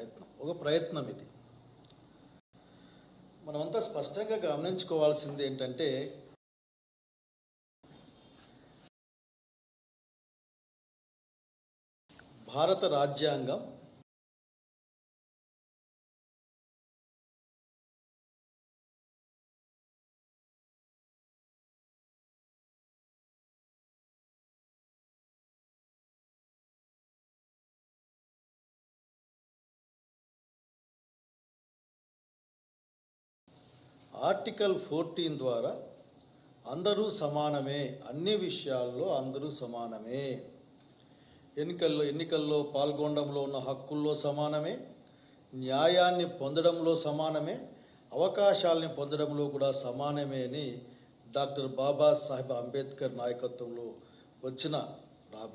ప్రయత్నం ఒక ప్రయత్నం ఇది. మనమంతా స్పష్టంగా గమనించుకోవాల్సింది ఏంటంటే భారత రాజ్యాంగం ఆర్టికల్ ఫోర్టీన్ ద్వారా అందరూ సమానమే అన్ని విషయాల్లో అందరూ సమానమే. ఎన్నికల్లో ఎన్నికల్లో పాల్గొనడంలో ఉన్న హక్కుల్లో సమానమే న్యాయాన్ని పొందడంలో సమానమే అవకాశాలని పొందడంలో కూడా సమానమే అని డాక్టర్ బాబాసాహెబ్ అంబేద్కర్ నాయకత్వంలో వచ్చిన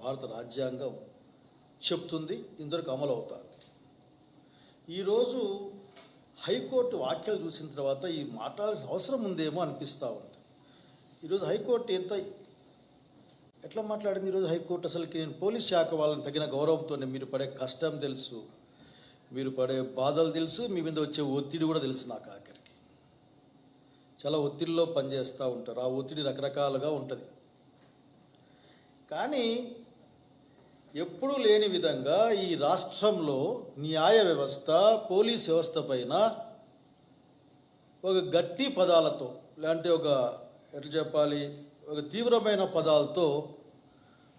భారత రాజ్యాంగం చెప్తుంది. ఇందరికి అమలు ఈరోజు హైకోర్టు వ్యాఖ్యలు చూసిన తర్వాత ఈ మాట్లాడాల్సిన అవసరం ఉందేమో అనిపిస్తూ ఉంది. ఈరోజు హైకోర్టు ఎంత ఎట్లా మాట్లాడింది ఈరోజు హైకోర్టు? అసలుకి నేను పోలీస్ శాఖ వాళ్ళని తగిన గౌరవంతోనే మీరు పడే కష్టం తెలుసు మీరు పడే బాధలు తెలుసు మీ మీద వచ్చే ఒత్తిడి కూడా తెలుసు నాకు ఆఖరికి. చాలా ఒత్తిడిలో పనిచేస్తూ ఉంటారు. ఆ ఒత్తిడి రకరకాలుగా ఉంటుంది. కానీ ఎప్పుడూ లేని విధంగా ఈ రాష్ట్రంలో న్యాయ వ్యవస్థ పోలీస్ వ్యవస్థ పైన ఒక గట్టి పదాలతో లేదంటే ఒక ఎట్లా చెప్పాలి ఒక తీవ్రమైన పదాలతో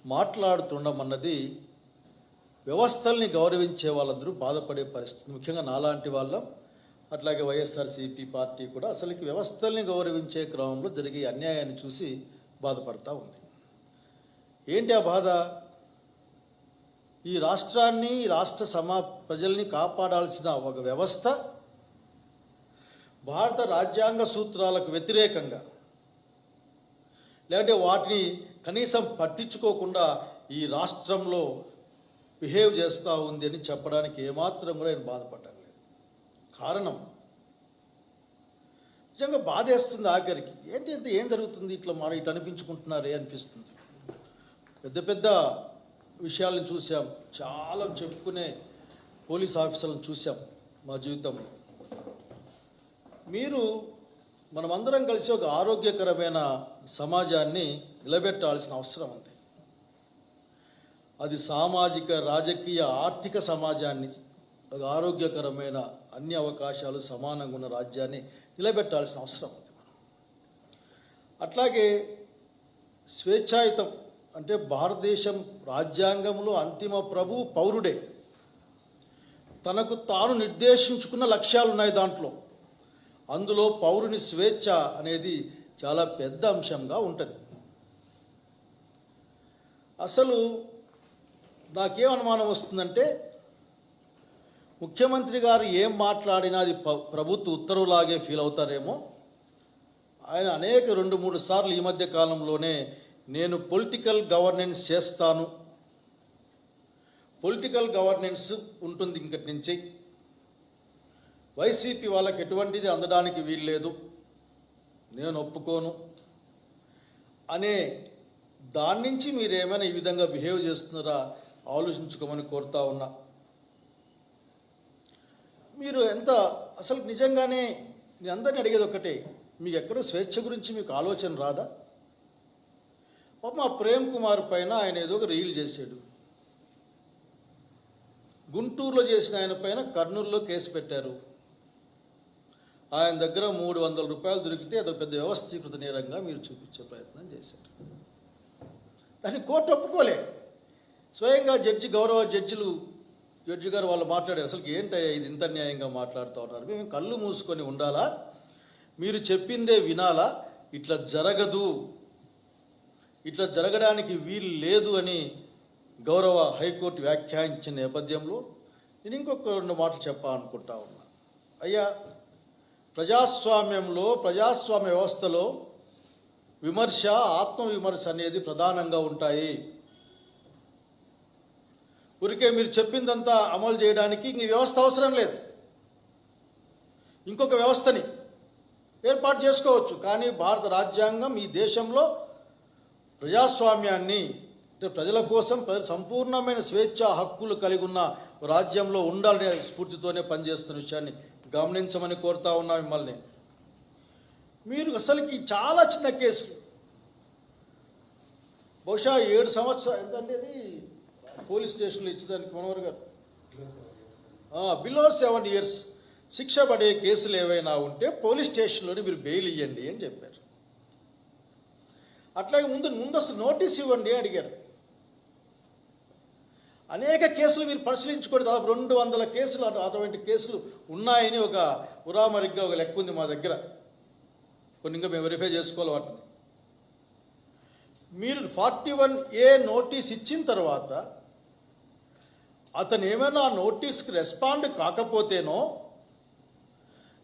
మాట్లాడుతుండమన్నది వ్యవస్థల్ని గౌరవించే వాళ్ళందరూ బాధపడే పరిస్థితి. ముఖ్యంగా నాలాంటి వాళ్ళం అట్లాగే వైఎస్ఆర్సీపీ పార్టీ కూడా అసలుకి వ్యవస్థల్ని గౌరవించే క్రమంలో జరిగే అన్యాయాన్ని చూసి బాధపడతా ఉంది. ఏంటి ఆ బాధ? ఈ రాష్ట్రాన్ని రాష్ట్ర సమా ప్రజల్ని కాపాడాల్సిన ఒక వ్యవస్థ భారత రాజ్యాంగ సూత్రాలకు వ్యతిరేకంగా లేదంటే వాటిని కనీసం పట్టించుకోకుండా ఈ రాష్ట్రంలో బిహేవ్ చేస్తూ ఉంది అని చెప్పడానికి ఏమాత్రం కూడా నేను బాధపడ్డాను లేదు. కారణం నిజంగా బాధేస్తుంది ఆఖరికి. ఏంటి ఏం జరుగుతుంది? ఇట్లా మన ఇటు అనిపించుకుంటున్నారే అనిపిస్తుంది. పెద్ద పెద్ద విషయాలను చూసాం చాలా చెప్పుకునే పోలీస్ ఆఫీసర్లను చూసాం మా జీవితంలో. మీరు మనమందరం కలిసి ఒక ఆరోగ్యకరమైన సమాజాన్ని నిలబెట్టాల్సిన అవసరం ఉంది. అది సామాజిక రాజకీయ ఆర్థిక సమాజాన్ని ఒక ఆరోగ్యకరమైన అన్ని అవకాశాలు సమానంగా ఉన్న రాజ్యాన్ని నిలబెట్టాల్సిన అవసరం ఉంది. మనం అట్లాగే స్వేచ్ఛాయుతం అంటే భారతదేశం రాజ్యాంగంలో అంతిమ ప్రభు పౌరుడే. తనకు తాను నిర్దేశించుకున్న లక్ష్యాలు ఉన్నాయి దాంట్లో. అందులో పౌరుని స్వేచ్ఛ అనేది చాలా పెద్ద అంశంగా ఉంటుంది. అసలు నాకేం అనుమానం వస్తుందంటే ముఖ్యమంత్రి గారు ఏం మాట్లాడినా అది ప్రభుత్వ ఉత్తర్వులాగే ఫీల్ అవుతారేమో. ఆయన అనేక రెండు మూడు సార్లు ఈ మధ్య కాలంలోనే నేను పొలిటికల్ గవర్నెన్స్ చేస్తాను. పొలిటికల్ గవర్నెన్స్ ఉంటుంది ఇంకటి నుంచి. వైసీపీ వాళ్ళకి ఎటువంటిది అందడానికి వీల్లేదు నేను ఒప్పుకోను. అనే దాని నుంచి మీరు ఏమైనా ఈ విధంగా బిహేవ్ చేస్తున్నారా? ఆలోచించుకోమని కోరుతా ఉన్నా. మీరు ఎంత అసలు నిజంగానే నేను అందరిని అడిగేది ఒకటే. మీకు ఎక్కడో స్వేచ్ఛ గురించి మీకు ఆలోచన రాదా? మా ప్రేమ్ కుమార్ పైన ఆయన ఏదో ఒక రీల్ చేశాడు. గుంటూరులో చేసిన ఆయన పైన కర్నూలులో కేసు పెట్టారు. ఆయన దగ్గర మూడు వందల రూపాయలు దొరికితే అదొక పెద్ద వ్యవస్థీకృత నేరంగా మీరు చూపించే ప్రయత్నం చేశారు. దాన్ని కోర్టు ఒప్పుకోలే. స్వయంగా జడ్జి గౌరవ జడ్జిలు జడ్జి గారు వాళ్ళు మాట్లాడారు. అసలు ఏంటయ్యా ఇది ఇంత న్యాయంగా మాట్లాడుతూ ఉన్నారు? మేము కళ్ళు మూసుకొని ఉండాలా? మీరు చెప్పిందే వినాలా? ఇట్లా జరగదు. ఇట్లా జరగడానికి వీలు లేదు అని గౌరవ హైకోర్టు వ్యాఖ్యానించిన నేపథ్యంలో నేను ఇంకొక రెండు మాటలు చెప్పాలనుకుంటా ఉన్నా. అయ్యా ప్రజాస్వామ్యంలో ప్రజాస్వామ్య వ్యవస్థలో విమర్శ ఆత్మవిమర్శ అనేది ప్రధానంగా ఉంటాయి. ఊరికే మీరు చెప్పిందంతా అమలు చేయడానికి ఇంక ఈ వ్యవస్థ అవసరం లేదు. ఇంకొక వ్యవస్థని ఏర్పాటు చేసుకోవచ్చు. కానీ భారత రాజ్యాంగం ఈ దేశంలో ప్రజాస్వామ్యాన్ని అంటే ప్రజల కోసం ప్రజల సంపూర్ణమైన స్వేచ్ఛ హక్కులు కలిగి ఉన్న రాజ్యంలో ఉండాలనే స్ఫూర్తితోనే పనిచేస్తున్న విషయాన్ని గమనించమని కోరుతా ఉన్నా మిమ్మల్ని. మీరు అసలుకి చాలా చిన్న కేసులు. బహుశా ఏడు సంవత్సరాలు ఎంతంటే అది? పోలీస్ స్టేషన్లో ఇచ్చేదానికి మనోహర్ గారు. బిలో సెవెన్ ఇయర్స్ శిక్ష పడే కేసులు ఏవైనా ఉంటే పోలీస్ స్టేషన్లోనే మీరు బెయిల్ ఇవ్వండి అని చెప్పారు. అట్లాగే ముందు ముందస్తు నోటీస్ ఇవ్వండి అడిగారు. అనేక కేసులు మీరు పరిశీలించుకోండి. దాదాపు రెండు వందల కేసులు అటు- అటువంటి కేసులు ఉన్నాయని ఒక ఉరామరిగ్గా ఒక లెక్క ఉంది మా దగ్గర. కొన్ని ఇంకా మేము వెరిఫై చేసుకోవాలి వాటిని. మీరు ఫార్టీ వన్ ఏ నోటీస్ ఇచ్చిన తర్వాత అతను ఏమైనా ఆ నోటీస్కి రెస్పాండ్ కాకపోతేనో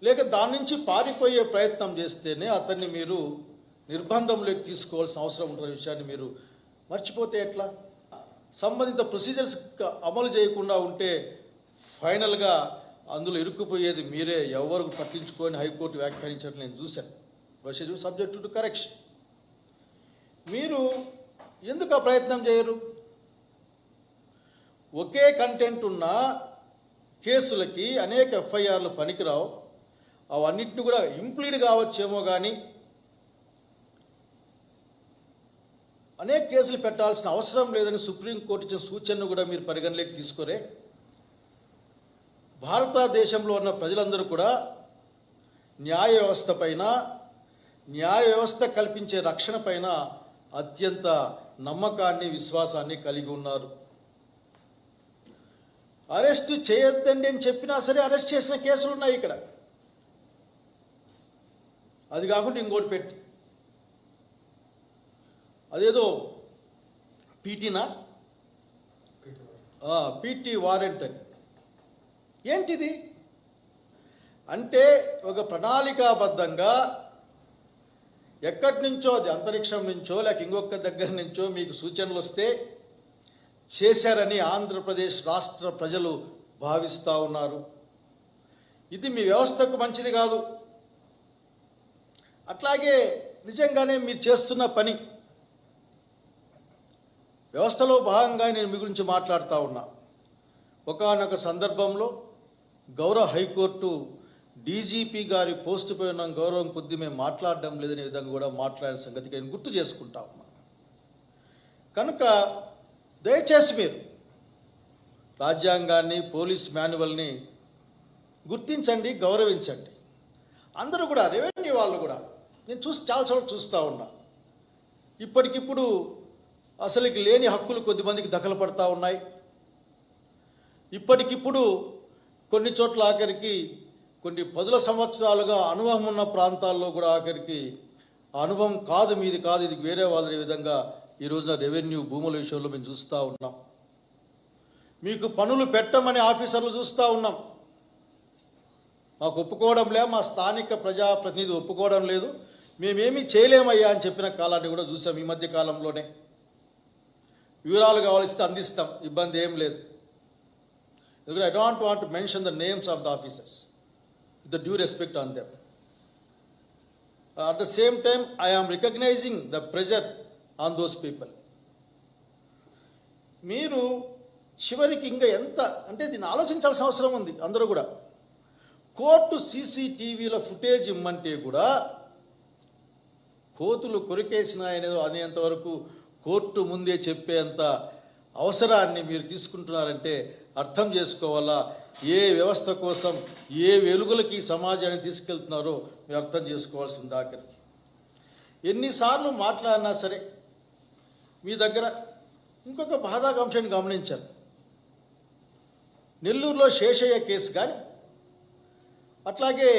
లేక దాని నుంచి పారిపోయే ప్రయత్నం చేస్తేనే అతన్ని మీరు నిర్బంధంలోకి తీసుకోవాల్సిన అవసరం ఉంటున్న విషయాన్ని మీరు మర్చిపోతే ఎట్లా? సంబంధిత ప్రొసీజర్స్ అమలు చేయకుండా ఉంటే ఫైనల్గా అందులో ఇరుక్కుపోయేది మీరే. ఎవరు పట్టించుకొని హైకోర్టు వ్యాఖ్యానించినట్లు నేను చూశాను. Procedure subject to correction. మీరు ఎందుకు ఆ ప్రయత్నం చేయరు? ఒకే కంటెంట్ ఉన్న కేసులకి అనేక ఎఫ్ఐఆర్లు పనికిరావు. అవన్నింటినీ కూడా ఇంప్లీడ్ కావచ్చేమో కానీ అనేక కేసులు పెట్టాల్సిన అవసరం లేదని సుప్రీంకోర్టు ఇచ్చిన సూచనను కూడా మీరు పరిగణలోకి తీసుకోరే. భారతదేశంలో ఉన్న ప్రజలందరూ కూడా న్యాయ వ్యవస్థ పైన న్యాయ వ్యవస్థ కల్పించే రక్షణ పైన అత్యంత నమ్మకాన్ని విశ్వాసాన్ని కలిగి ఉన్నారు. అరెస్ట్ చేయొద్దండి అని చెప్పినా సరే అరెస్ట్ చేసిన కేసులు ఉన్నాయి ఇక్కడ. అది కాకుండా ఇంకోటి పెట్టి అదేదో పీటీనా పీటీ వారెంట్ అని. ఏంటిది? అంటే ఒక ప్రణాళికాబద్ధంగా ఎక్కడి నుంచో అది అంతరిక్షం నుంచో లేక ఇంకొక దగ్గర నుంచో మీకు సూచనలు వస్తే చేశారని ఆంధ్రప్రదేశ్ రాష్ట్ర ప్రజలు భావిస్తూ ఉన్నారు. ఇది మీ వ్యవస్థకు మంచిది కాదు. అట్లాగే నిజంగానే మీరు చేస్తున్న పని వ్యవస్థలో భాగంగా నేను మీ గురించి మాట్లాడుతూ ఉన్నా. ఒకనొక సందర్భంలో గౌరవ హైకోర్టు డీజీపీ గారి పోస్ట్ పై ఉన్న గౌరవం కొద్ది మేము మాట్లాడడం లేదనే విధంగా కూడా మాట్లాడిన సంగతికి నేను గుర్తు చేసుకుంటా ఉన్నా. కనుక దయచేసి మీరు రాజ్యాంగాన్ని పోలీస్ మాన్యువల్ని గుర్తించండి గౌరవించండి. అందరూ కూడా రెవెన్యూ వాళ్ళు కూడా నేను చూసి చాలా చోట్ల చూస్తూ ఉన్నా. ఇప్పటికిప్పుడు అసలుకి లేని హక్కులు కొద్దిమందికి దఖలు పడతా ఉన్నాయి. ఇప్పటికిప్పుడు కొన్ని చోట్ల ఆఖరికి కొన్ని పదుల సంవత్సరాలుగా అనుభవం ఉన్న ప్రాంతాల్లో కూడా ఆఖరికి అనుభవం కాదు మీది కాదు ఇది వేరే వాళ్ళ విధంగా ఈ రోజున రెవెన్యూ భూముల విషయంలో మేము చూస్తూ ఉన్నాం. మీకు పనులు పెట్టమని ఆఫీసర్లు చూస్తూ ఉన్నాం. మాకు ఒప్పుకోవడం లే మా స్థానిక ప్రజాప్రతినిధి ఒప్పుకోవడం లేదు. మేమేమీ చేయలేమయ్యా అని చెప్పిన కాలాన్ని కూడా చూసాం ఈ మధ్య కాలంలోనే. వివరాలు కావాలిస్తే అందిస్తాం ఇబ్బంది ఏం లేదు. ఎందుకంటే I don't want mention the names of the officers with the due respect on them at the same time I am recognizing the pressure on those people మీరు చివరికి ఇంకా ఎంత అంటే దీన్ని ఆలోచించాల్సిన అవసరం ఉంది అందరూ కూడా. కోర్టు సీసీటీవీల ఫుటేజ్ ఇమ్మంటే కూడా కోతులు కొరికేసినాయనేదో అనేంతవరకు కోర్టు ముందే చెప్పేంత అవసరాన్ని మీరు తీసుకుంటున్నారంటే అర్థం చేసుకోవాలా? ఏ వ్యవస్థ కోసం ఏ వెలుగులకి సమాజాన్ని తీసుకెళ్తున్నారో మీరు అర్థం చేసుకోవాల్సింది ఆఖరికి. ఎన్నిసార్లు మాట్లాడినా సరే మీ దగ్గర ఇంకొక బాధాకాంశాన్ని గమనించాను. నెల్లూరులో శేషయ్య కేసు కానీ అట్లాగే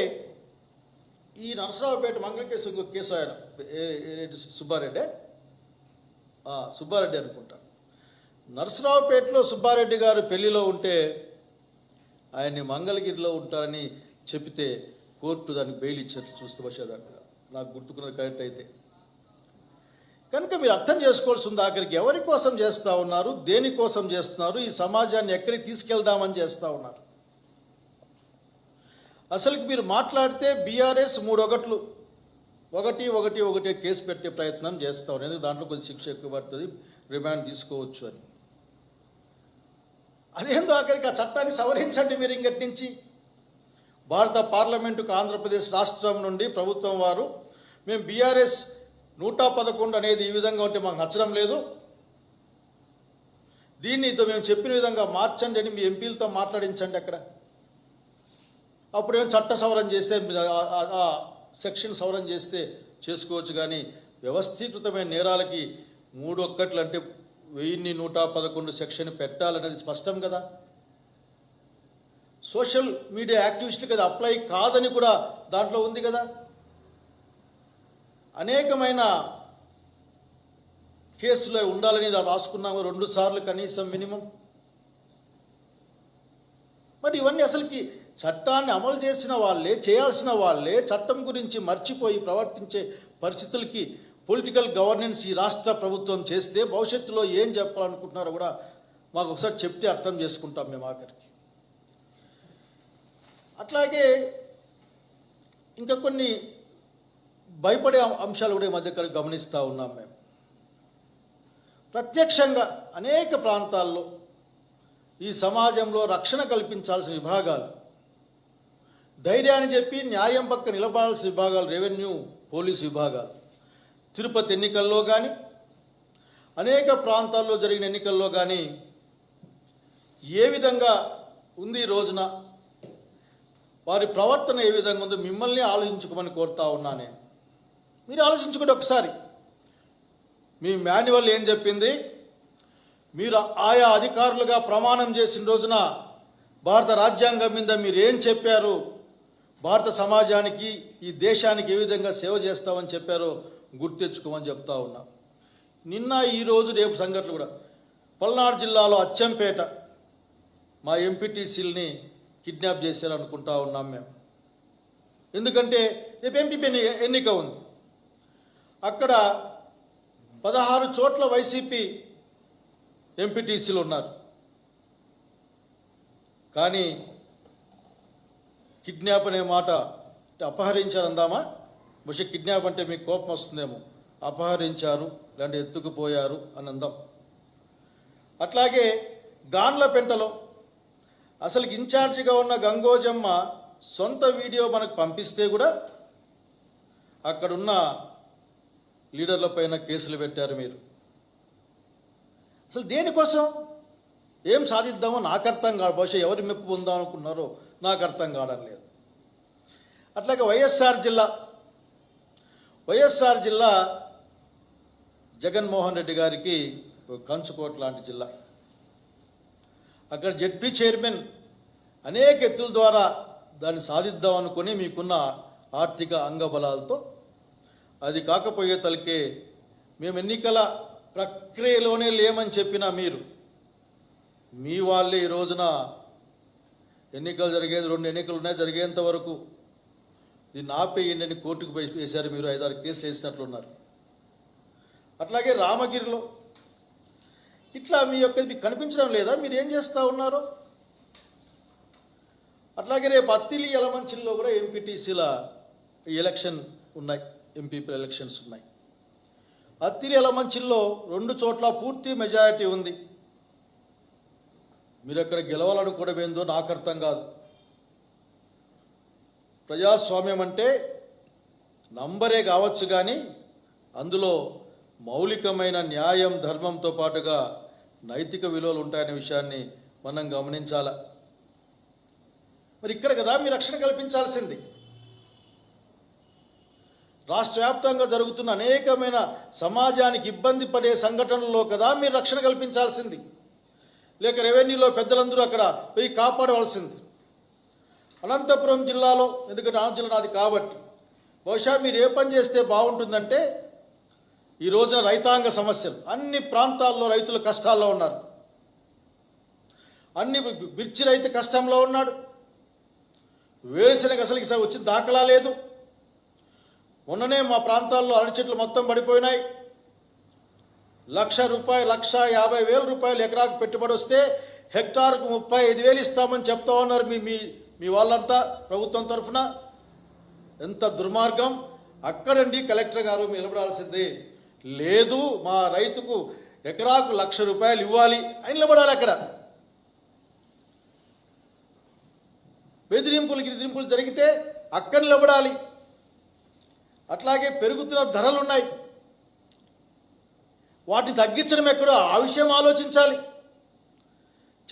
ఈ నరసరావుపేట మంగళ కేసు ఇంకొక కేసు ఆయన రెడ్డి సుబ్బారెడ్డి సుబ్బారెడ్డి అనుకుంటా. నరసరావుపేటలో సుబ్బారెడ్డి గారు పెళ్ళిలో ఉంటే ఆయన్ని మంగళగిరిలో ఉంటారని చెప్తే కోర్టు దానికి బెయిల్ ఇచ్చినట్లు చూస్తూ బహుశా నాకు గుర్తుకున్నది కరెక్ట్ అయితే. కనుక మీరు అర్థం చేసుకోవాల్సి ఉంది ఆఖరికి ఎవరి కోసం చేస్తూ ఉన్నారు దేనికోసం చేస్తున్నారు ఈ సమాజాన్ని ఎక్కడికి తీసుకెళ్దామని చేస్తూ ఉన్నారు? అసలుకి మీరు మాట్లాడితే బీఆర్ఎస్ మూడొకట్లు. ఒకటి ఒకటి ఒకటి కేసు పెట్టే ప్రయత్నం చేస్తాం. ఉన్నారు ఎందుకంటే దాంట్లో కొంచెం శిక్ష ఎక్కువ పడుతుంది. రిమాండ్ తీసుకోవచ్చు అని. అదేందో అక్కడికి ఆ చట్టాన్ని సవరించండి మీరు ఇంకటి నుంచి. భారత పార్లమెంటుకు ఆంధ్రప్రదేశ్ రాష్ట్రం నుండి ప్రభుత్వం వారు మేము బీఆర్ఎస్ నూట పదకొండు అనేది ఈ విధంగా ఉంటే మాకు నచ్చడం లేదు. దీన్ని మేము చెప్పిన విధంగా మార్చండి అని మీ ఎంపీలతో మాట్లాడించండి అక్కడ. అప్పుడేం చట్ట సవరణ చేస్తే సెక్షన్ సవరణ చేస్తే చేసుకోవచ్చు కానీ వ్యవస్థీకృతమైన నేరాలకి మూడు ఒక్కట్లు అంటే వెయ్యిన్ని నూట పదకొండు సెక్షన్ పెట్టాలనేది స్పష్టం కదా? సోషల్ మీడియా యాక్టివిస్టులకు అది అప్లై కాదని కూడా దాంట్లో ఉంది కదా? అనేకమైన కేసులో ఉండాలని రాసుకున్నాము రెండు సార్లు కనీసం మినిమం. మరి ఇవన్నీ అసలుకి చట్టాన్ని అమలు చేసిన వాళ్ళే చేయాల్సిన వాళ్ళే చట్టం గురించి మర్చిపోయి ప్రవర్తించే పరిస్థితులకి పొలిటికల్ గవర్నెన్స్ ఈ రాష్ట్ర ప్రభుత్వం చేస్తే భవిష్యత్తులో ఏం చెప్పాలనుకుంటున్నారో కూడా మాకు ఒకసారి చెప్తే అర్థం చేసుకుంటాం మేము ఆఖరికి. అట్లాగే ఇంకా కొన్ని భయపడే అంశాలు కూడా ఈ మధ్య గమనిస్తూ ఉన్నాం మేము. ప్రత్యక్షంగా అనేక ప్రాంతాల్లో ఈ సమాజంలో రక్షణ కల్పించాల్సిన విభాగాలు ధైర్యాన్ని చెప్పి న్యాయం పక్క నిలబడాల్సిన విభాగాలు రెవెన్యూ పోలీస్ విభాగాలు. తిరుపతి ఎన్నికల్లో కానీ అనేక ప్రాంతాల్లో జరిగిన ఎన్నికల్లో కానీ ఏ విధంగా ఉంది ఈ రోజున వారి ప్రవర్తన ఏ విధంగా ఉందో మిమ్మల్ని ఆలోచించుకోమని కోరుతా ఉన్నా నేను. మీరు ఆలోచించుకోండి ఒకసారి. మీ మాన్యువల్ ఏం చెప్పింది? మీరు ఆయా అధికారులుగా ప్రమాణం చేసిన రోజున భారత రాజ్యాంగం మీద మీరు ఏం చెప్పారు? భారత సమాజానికి ఈ దేశానికి ఏ విధంగా సేవ చేస్తామని చెప్పారో గుర్తెచ్చుకోమని చెప్తా ఉన్నా. నిన్న ఈరోజు రేపు సంఘటనలు కూడా. పల్నాడు జిల్లాలో అచ్చంపేట మా ఎంపీటీసీలని కిడ్నాప్ చేశారనుకుంటా ఉన్నాం మేము. ఎందుకంటే రేపు ఎంపీపీ ఎన్నిక ఉంది. అక్కడ పదహారు చోట్ల వైసీపీ ఎంపీటీసీలు ఉన్నారు. కానీ కిడ్నాప్ అనే మాట అపహరించారు అందామా బహుశా కిడ్నాప్ అంటే మీకు కోపం వస్తుందేమో. అపహరించారు లేదంటే ఎత్తుకుపోయారు అని అందాం అట్లాగే గాన్లపెంటలో అసలు ఇన్ఛార్జిగా ఉన్న గంగోజమ్మ సొంత వీడియో మనకు పంపిస్తే కూడా అక్కడున్న లీడర్ల పైన కేసులు పెట్టారు మీరు. అసలు దేనికోసం? ఏం సాధిద్దామో నాకు అర్థం కాదు. బహుశా ఎవరి మెప్పు పొందాం అనుకున్నారో నాకు అర్థం కావడం లేదు. అట్లాగే వైఎస్ఆర్ జిల్లా వైఎస్ఆర్ జిల్లా జగన్మోహన్ రెడ్డి గారికి ఒక కంచుకోట లాంటి జిల్లా. అక్కడ జడ్పీ చైర్మన్ అనేక ఎత్తుల ద్వారా దాన్ని సాధిద్దాం అనుకుని మీకున్న ఆర్థిక అంగబలాలతో అది కాకపోయే తలకే మేము ఎన్నికల ప్రక్రియలోనే లేమని చెప్పిన మీరు మీ వాళ్ళే ఈ రోజున ఎన్నికలు జరిగేది రెండు ఎన్నికలు ఉన్నాయి జరిగేంత వరకు దీన్ని ఆపేయండి అని కోర్టుకు వేశారు మీరు ఐదారు కేసులు వేసినట్లున్నారు. అట్లాగే రామగిరిలో ఇట్లా మీ యొక్క మీకు కనిపించడం లేదా? మీరు ఏం చేస్తూ ఉన్నారు? అట్లాగే రేపు అత్తిలి ఎలమంచిల్లో కూడా ఎంపీటీసీల ఎలక్షన్ ఉన్నాయి ఎంపీ ఎలక్షన్స్ ఉన్నాయి. అత్తిలి ఎలమంచిల్లో రెండు చోట్ల పూర్తి మెజారిటీ ఉంది. మీరు అక్కడ గెలవాలనుకోవడం ఏందో నాకు అర్థం కాదు. ప్రజాస్వామ్యం అంటే నంబరే కావచ్చు కానీ అందులో మౌలికమైన న్యాయం ధర్మంతో పాటుగా నైతిక విలువలు ఉంటాయనే విషయాన్ని మనం గమనించాల. మరి ఇక్కడ కదా మీ రక్షణ కల్పించాల్సింది. రాష్ట్ర వ్యాప్తంగా జరుగుతున్న అనేకమైన సమాజానికి ఇబ్బంది పడే సంఘటనల్లో కదా మీరు రక్షణ కల్పించాల్సింది. లేక రెవెన్యూలో పెద్దలందరూ అక్కడ పోయి కాపాడవలసింది. అనంతపురం జిల్లాలో ఎందుకంటే ఆ జిల్లా నాది కాబట్టి. బహుశా మీరు ఏ పని చేస్తే బాగుంటుందంటే ఈ రోజున రైతాంగ సమస్యలు. అన్ని ప్రాంతాల్లో రైతులు కష్టాల్లో ఉన్నారు. అన్ని మిర్చి రైతు కష్టంలో ఉన్నాడు. వేరుశనగ అసలు ఈసారి వచ్చిన దాఖలా లేదు. మొన్ననే మా ప్రాంతాల్లో అరటి చెట్లు మొత్తం పడిపోయినాయి. లక్ష రూపాయలు లక్ష యాభై వేల రూపాయలు ఎకరాకు పెట్టుబడి వస్తే హెక్టార్కు ముప్పై ఐదు వేలు ఇస్తామని చెప్తా ఉన్నారు మీ మీ మీ వాళ్ళంతా ప్రభుత్వం తరఫున. ఎంత దుర్మార్గం. అక్కడండి కలెక్టర్ గారు నిలబడాల్సింది. లేదు మా రైతుకు ఎకరాకు లక్ష రూపాయలు ఇవ్వాలి. అని నిలబడాలి అక్కడ. బెదిరింపులు గిరిదింపులు జరిగితే అక్కడ నిలబడాలి. అట్లాగే పెరుగుతున్న ధరలు ఉన్నాయి వాటిని తగ్గించడం ఎక్కడో? ఆ విషయం ఆలోచించాలి.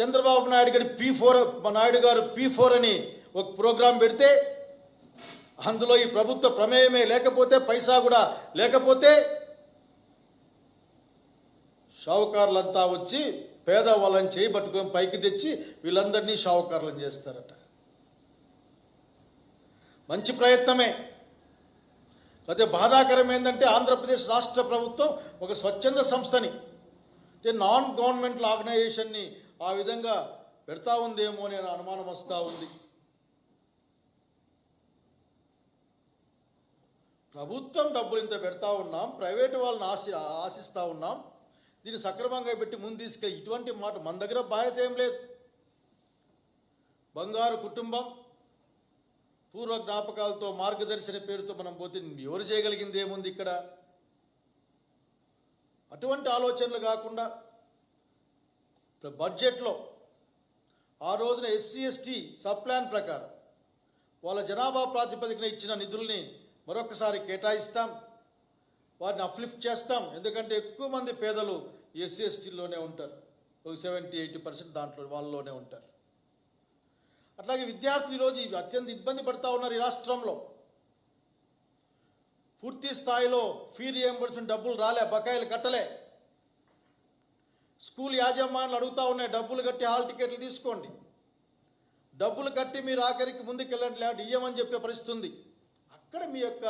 చంద్రబాబు నాయుడు గారి పీ ఫోర్ నాయుడు గారు పీ ఫోర్ అని ఒక ప్రోగ్రాం పెడితే అందులో ఈ ప్రభుత్వ ప్రమేయమే లేకపోతే పైసా కూడా లేకపోతే షావుకారులంతా వచ్చి పేదవాళ్ళని చేయబట్టుకొని పైకి తెచ్చి వీళ్ళందరినీ షావుకారులను చేస్తారట. మంచి ప్రయత్నమే. అదే బాధాకరం ఏంటంటే ఆంధ్రప్రదేశ్ రాష్ట్ర ప్రభుత్వం ఒక స్వచ్ఛంద సంస్థని అంటే నాన్ గవర్నమెంటల్ ఆర్గనైజేషన్ని ఆ విధంగా పెడతా ఉందేమో అని అనుమానం వస్తూ ఉంది. ప్రభుత్వం డబ్బులు ఇంత పెడతా ఉన్నాం ప్రైవేటు వాళ్ళని ఆశి ఆశిస్తూ ఉన్నాం దీన్ని సక్రమంగా పెట్టి ముందు తీసుకెళ్ళి ఇటువంటి మాట మన దగ్గర బాధ్యత ఏం లేదు. బంగారు కుటుంబం పూర్వ జ్ఞాపకాలతో మార్గదర్శన పేరుతో మనం పోతే ఎవరు చేయగలిగింది ఏముంది ఇక్కడ? అటువంటి ఆలోచనలు కాకుండా ఇప్పుడు బడ్జెట్లో ఆ రోజున ఎస్సీ ఎస్టీ సబ్ ప్లాన్ ప్రకారం వాళ్ళ జనాభా ప్రాతిపదికన ఇచ్చిన నిధుల్ని మరొకసారి కేటాయిస్తాం వారిని అప్లిఫ్ట్ చేస్తాం. ఎందుకంటే ఎక్కువ మంది పేదలు ఎస్సీ ఎస్టీలోనే ఉంటారు. ఒక సెవెంటీ ఎయిటీ పర్సెంట్ దాంట్లో వాళ్ళలోనే ఉంటారు. అట్లాగే విద్యార్థులు ఈరోజు అత్యంత ఇబ్బంది పడతా ఉన్నారు ఈ రాష్ట్రంలో. పూర్తి స్థాయిలో ఫీ రియంబర్స్మెంట్ డబ్బులు రాలే బకాయిలు కట్టలే. స్కూల్ యాజమాన్లు అడుగుతా ఉన్నాయి డబ్బులు కట్టి హాల్ టికెట్లు తీసుకోండి. డబ్బులు కట్టి మీరు ఆఖరికి ముందుకెళ్ళండి లేదంటే ఇయ్యమని చెప్పే పరిస్థితి ఉంది. అక్కడ మీ యొక్క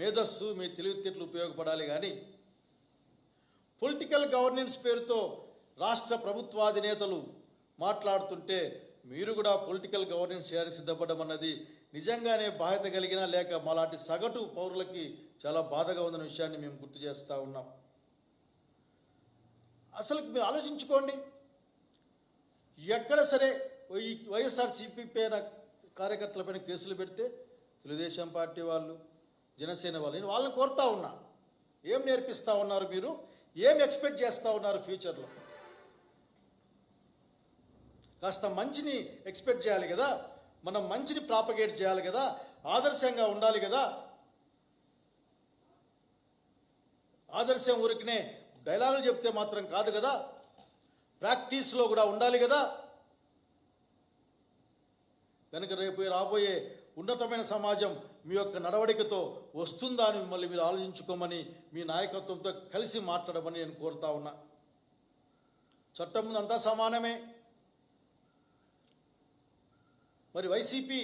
మేధస్సు మీ తెలివితేటలు ఉపయోగపడాలి కానీ పొలిటికల్ గవర్నెన్స్ పేరుతో రాష్ట్ర ప్రభుత్వాధినేతలు మాట్లాడుతుంటే మీరు కూడా పొలిటికల్ గవర్నెన్స్ చేయడానికి సిద్ధపడడం అన్నది నిజంగానే బాధ్యత కలిగిన లేక మాలాంటి సగటు పౌరులకి చాలా బాధగా ఉందన్న విషయాన్ని మేము గుర్తు చేస్తూ ఉన్నాం. అసలు మీరు ఆలోచించుకోండి. ఎక్కడ సరే ఈ వైఎస్ఆర్సీపీ పైన కార్యకర్తలపైన కేసులు పెడితే తెలుగుదేశం పార్టీ వాళ్ళు జనసేన వాళ్ళు నేను వాళ్ళని కోరుతా ఉన్నా. ఏం నేర్పిస్తా ఉన్నారు మీరు? ఏం ఎక్స్పెక్ట్ చేస్తూ ఉన్నారు ఫ్యూచర్లో కాస్త మంచిని ఎక్స్పెక్ట్ చేయాలి కదా. మనం మంచిని ప్రాపగేట్ చేయాలి కదా. ఆదర్శంగా ఉండాలి కదా. ఆదర్శం ఊరికినే డైలాగులు చెప్తే మాత్రం కాదు కదా. ప్రాక్టీస్లో కూడా ఉండాలి కదా. కనుక రేపు రాబోయే ఉన్నతమైన సమాజం మీ యొక్క నడవడికతో వస్తుందా అని మిమ్మల్ని మీరు ఆలోచించుకోమని మీ నాయకత్వంతో కలిసి మాట్లాడమని నేను కోరుతా ఉన్నా. చట్టం ముందు అంతా సమానమే. మరి వైసీపీ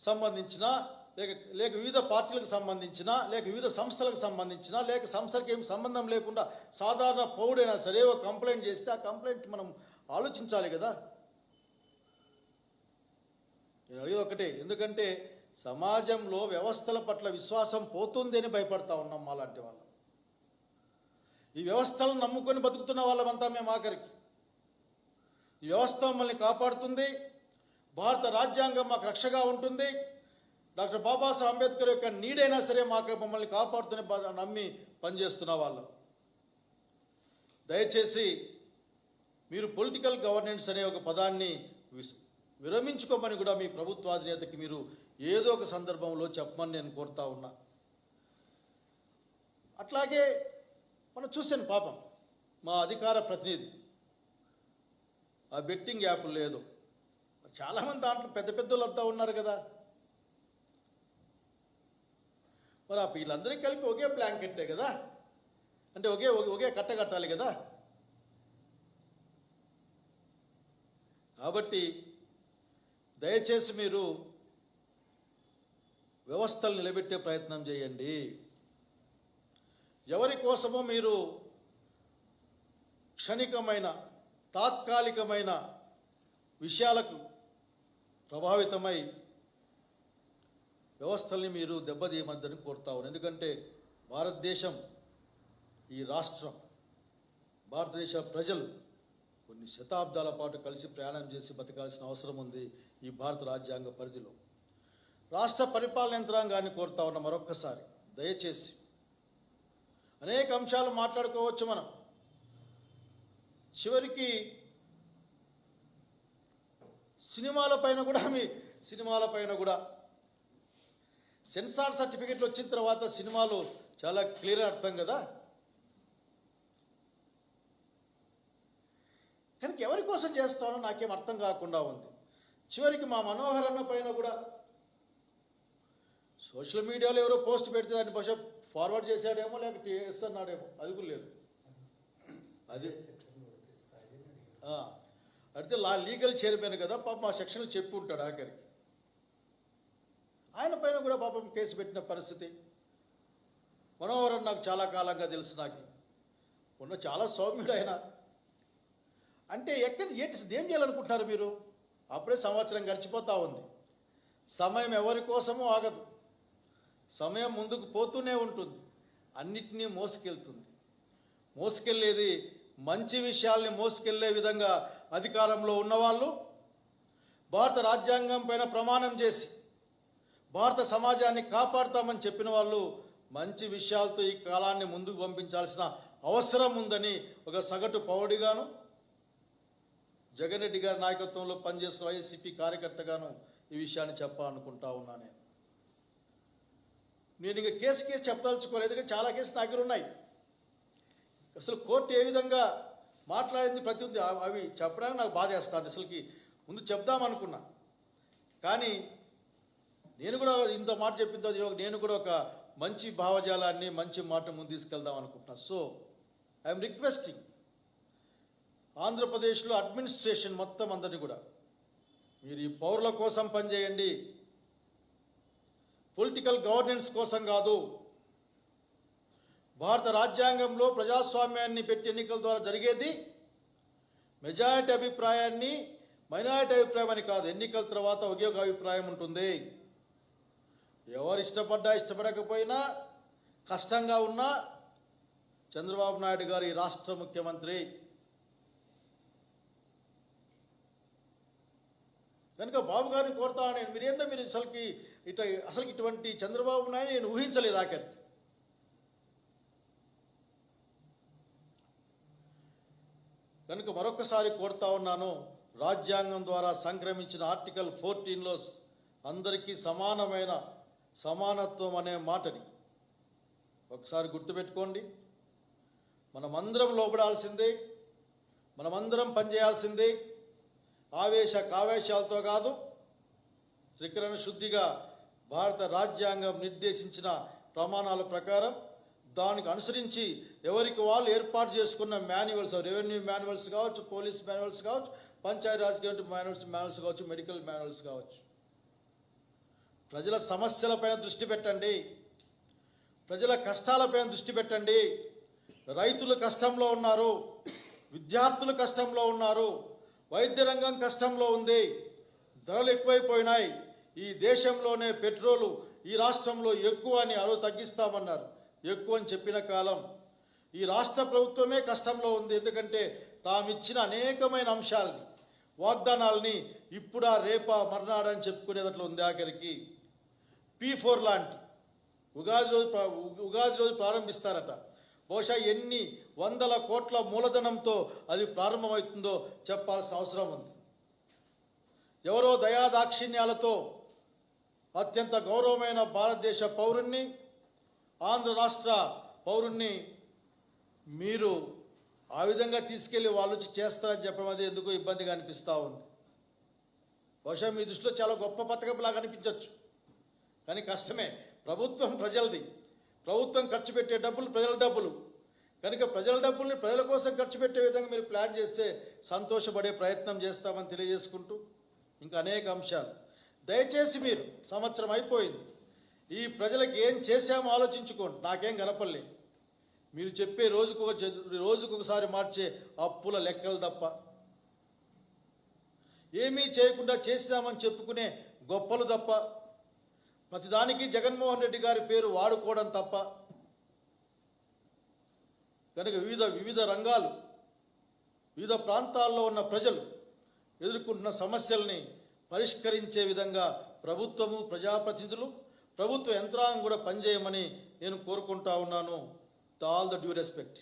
సంబంధించిన లేక లేక వివిధ పార్టీలకు సంబంధించిన లేక వివిధ సంస్థలకు సంబంధించిన లేక సంస్థలకు ఏం సంబంధం లేకుండా సాధారణ పౌరుడైనా సరే ఒక కంప్లైంట్ చేస్తే ఆ కంప్లైంట్ మనం ఆలోచించాలి కదా. నేను అడిగేది ఒకటే ఎందుకంటే సమాజంలో వ్యవస్థల పట్ల విశ్వాసం పోతుంది అని భయపడతా ఉన్నాం మాలాంటి వాళ్ళం. ఈ వ్యవస్థలను నమ్ముకొని బతుకుతున్న వాళ్ళమంతా మేము ఆఖరికి. ఈ వ్యవస్థ మమ్మల్ని కాపాడుతుంది భారత రాజ్యాంగం మాకు రక్షగా ఉంటుంది. డాక్టర్ బాబాసాహెబ్ అంబేద్కర్ యొక్క నీడైనా సరే మాకు మమ్మల్ని కాపాడుతున్న నమ్మి పనిచేస్తున్న వాళ్ళం. దయచేసి మీరు పొలిటికల్ గవర్నెన్స్ అనే ఒక పదాన్ని విస్- విరమించుకోమని కూడా మీ ప్రభుత్వాధినేతకి మీరు ఏదో ఒక సందర్భంలో చెప్పమని నేను కోరుతా ఉన్నా. అట్లాగే మనం చూసాను పాపం మా అధికార ప్రతినిధి. ఆ బెట్టింగ్ యాప్ లేదు. చాలామంది దాంట్లో పెద్ద పెద్ద వాళ్ళంతా ఉన్నారు కదా. మరి ఆ వీళ్ళందరికీ కలిపి ఒకే బ్లాంకెట్టే కదా. అంటే ఒకే ఒకే- ఒకే కట్ట కట్టాలి కదా. కాబట్టి దయచేసి మీరు వ్యవస్థలు నిలబెట్టే ప్రయత్నం చేయండి. ఎవరి కోసమో మీరు క్షణికమైన తాత్కాలికమైన విషయాలకు ప్రభావితమై వ్యవస్థల్ని మీరు దెబ్బతీయమద్దని కోరుతా ఉన్నాను ఎందుకంటే భారతదేశం ఈ రాష్ట్రం భారతదేశ ప్రజలు కొన్ని శతాబ్దాల పాటు కలిసి ప్రయాణం చేసి బతకాల్సిన అవసరం ఉంది ఈ భారత రాజ్యాంగ పరిధిలో. రాష్ట్ర పరిపాలన యంత్రాంగాన్ని కోరుతా ఉన్న మరొక్కసారి దయచేసి అనేక అంశాలు మాట్లాడుకోవచ్చు మనం. చివరికి సినిమాల పైన కూడా మీ సినిమాల పైన కూడా. సెన్సార్ సర్టిఫికెట్లు వచ్చిన తర్వాత సినిమాలు చాలా క్లియర్ అర్థం కదా? కనుక ఎవరి కోసం చేస్తానో నాకేం అర్థం కాకుండా ఉంది. చివరికి మా మనోహర్ అన్న పైన కూడా. సోషల్ మీడియాలో ఎవరో పోస్ట్ పెడితే దాన్ని బహుశా ఫార్వర్డ్ చేశాడేమో లేకపోతే చేస్తున్నాడేమో అది కూడా లేదు. అది అయితే లా లీగల్ చైర్మన్ కదా పాపం మా సెక్షన్లు చెప్పి ఉంటాడు ఆఖరికి. ఆయన పైన కూడా పాపం కేసు పెట్టిన పరిస్థితి. మనోహరం నాకు చాలా కాలంగా తెలుసు నాకు. ఉన్న చాలా సౌమ్యుడు ఆయన అంటే ఎక్కడ ఏంటి ఏం చేయాలనుకుంటున్నారు మీరు? అప్పుడే సంవత్సరం గడిచిపోతూ ఉంది. సమయం ఎవరి కోసమో ఆగదు. సమయం ముందుకు పోతూనే ఉంటుంది. అన్నిటినీ మోసుకెళ్తుంది. మోసుకెళ్ళేది మంచి విషయాల్ని మోసుకెళ్ళే విధంగా అధికారంలో ఉన్నవాళ్ళు భారత రాజ్యాంగం పైన ప్రమాణం చేసి భారత సమాజాన్ని కాపాడుతామని చెప్పిన వాళ్ళు మంచి విషయాలతో ఈ కాలాన్ని ముందుకు పంపించాల్సిన అవసరం ఉందని ఒక సగటు పౌడిగాను జగన్ రెడ్డి గారి నాయకత్వంలో పనిచేస్తున్న వైసీపీ కార్యకర్తగాను ఈ విషయాన్ని చెప్పాలనుకుంటా ఉన్నా నేను. నేను ఇంకా కేసు కేసు చెప్పదలుచుకోలేదు చాలా కేసులు నా దగ్గర ఉన్నాయి. అసలు కోర్టు ఏ విధంగా మాట్లాడింది ప్రతి ఉంది అవి- చెప్పడానికి నాకు బాధ వేస్తుంది. అసలుకి ముందు చెప్దామనుకున్నా కానీ నేను కూడా ఇంత మాట చెప్పిన తర్వాత నేను కూడా ఒక మంచి భావజాలాన్ని మంచి మాట ముందు తీసుకెళ్దాం అనుకుంటున్నా. సో ఐఎమ్ రిక్వెస్టింగ్ ఆంధ్రప్రదేశ్లో అడ్మినిస్ట్రేషన్ మొత్తం అందరినీ కూడా మీరు ఈ పౌరుల కోసం పనిచేయండి. పొలిటికల్ గవర్నెన్స్ కోసం కాదు భారత రాజ్యాంగంలో ప్రజాస్వామ్యాన్ని పెట్టి ఎన్నికల ద్వారా జరిగేది మెజారిటీ అభిప్రాయాన్ని మైనారిటీ అభిప్రాయం అని కాదు ఎన్నికల తర్వాత ఒకే ఒక అభిప్రాయం ఉంటుంది. ఎవరు ఇష్టపడ్డా ఇష్టపడకపోయినా కష్టంగా ఉన్నా చంద్రబాబు నాయుడు గారి రాష్ట్ర ముఖ్యమంత్రి. కనుక బాబు గారిని కోరుతా నేను మీరేందో మీరు అసలుకి ఇట అసలు ఇటువంటి చంద్రబాబు నాయుడు నేను ఊహించలేదు ఆఖరికి. కనుక మరొకసారి కోరుతా ఉన్నాను రాజ్యాంగం ద్వారా సంక్రమించిన ఆర్టికల్ ఫోర్టీన్లో అందరికీ సమానమైన సమానత్వం అనే మాటని ఒకసారి గుర్తుపెట్టుకోండి. మనమందరం లోపడాల్సిందే మనమందరం పనిచేయాల్సిందే ఆవేశ కావేశాలతో కాదు త్రికరణ శుద్ధిగా భారత రాజ్యాంగం నిర్దేశించిన ప్రమాణాల ప్రకారం దానికి అనుసరించి ఎవరికి వాళ్ళు ఏర్పాటు చేసుకున్న మాన్యువల్స్ రెవెన్యూ మాన్యువల్స్ కావచ్చు పోలీస్ మాన్యువల్స్ కావచ్చు పంచాయతీరాజ్ గవర్నమెంట్ మాన్యువల్స్ మాన్యువల్స్ కావచ్చు మెడికల్ మాన్యువల్స్ కావచ్చు. ప్రజల సమస్యలపైన దృష్టి పెట్టండి. ప్రజల కష్టాలపైన దృష్టి పెట్టండి. రైతులు కష్టంలో ఉన్నారు. విద్యార్థులు కష్టంలో ఉన్నారు. వైద్య రంగం కష్టంలో ఉంది. ధరలు ఎక్కువైపోయినాయి. ఈ దేశంలోనే పెట్రోలు ఈ రాష్ట్రంలో ఎక్కువ అని అరవు తగ్గిస్తామన్నారు. ఎక్కువ అని చెప్పిన కాలం. ఈ రాష్ట్ర ప్రభుత్వమే కష్టంలో ఉంది. ఎందుకంటే తామిచ్చిన అనేకమైన అంశాలని వాగ్దానాలని ఇప్పుడా రేపా మర్నాడని చెప్పుకునేటట్లు ఉంది ఆఖరికి. పీ ఫోర్ లాంటి ఉగాది రోజు ఉగాది రోజు ప్రారంభిస్తారట. బహుశా ఎన్ని వందల కోట్ల మూలధనంతో అది ప్రారంభమవుతుందో చెప్పాల్సిన అవసరం ఉంది. ఎవరో దయాదాక్షిణ్యాలతో అత్యంత గౌరవమైన భారతదేశ పౌరుణ్ణి ఆంధ్ర రాష్ట్ర పౌరుణ్ణి మీరు ఆ విధంగా తీసుకెళ్ళి వాళ్ళు వచ్చి చేస్తారని చెప్పడం అది ఎందుకు ఇబ్బందిగా అనిపిస్తూ ఉంది. బహుశా మీ దృష్టిలో చాలా గొప్ప పథకంలాగా అనిపించవచ్చు కానీ కష్టమే. ప్రభుత్వం ప్రజలది. ప్రభుత్వం ఖర్చు పెట్టే డబ్బులు ప్రజల డబ్బులు. కనుక ప్రజల డబ్బుల్ని ప్రజల కోసం ఖర్చు పెట్టే విధంగా మీరు ప్లాన్ చేస్తే సంతోషపడే ప్రయత్నం చేస్తామని తెలియజేసుకుంటూ ఇంకా అనేక అంశాలు. దయచేసి మీరు సంవత్సరం అయిపోయింది. ఈ ప్రజలకు ఏం చేశామో ఆలోచించుకోండి. నాకేం కనపడలే. మీరు చెప్పే రోజుకు రోజుకొకసారి మార్చే అప్పుల లెక్కలు తప్ప. ఏమీ చేయకుండా చేసినామని చెప్పుకునే గొప్పలు తప్ప. ప్రతిదానికి జగన్మోహన్ రెడ్డి గారి పేరు వాడుకోవడం తప్ప. కనుక వివిధ వివిధ రంగాలు వివిధ ప్రాంతాల్లో ఉన్న ప్రజలు ఎదుర్కొంటున్న సమస్యల్ని పరిష్కరించే విధంగా ప్రభుత్వము ప్రజాప్రతినిధులు ప్రభుత్వ యంత్రాంగం కూడా పనిచేయమని నేను కోరుకుంటా ఉన్నాను. All the due respect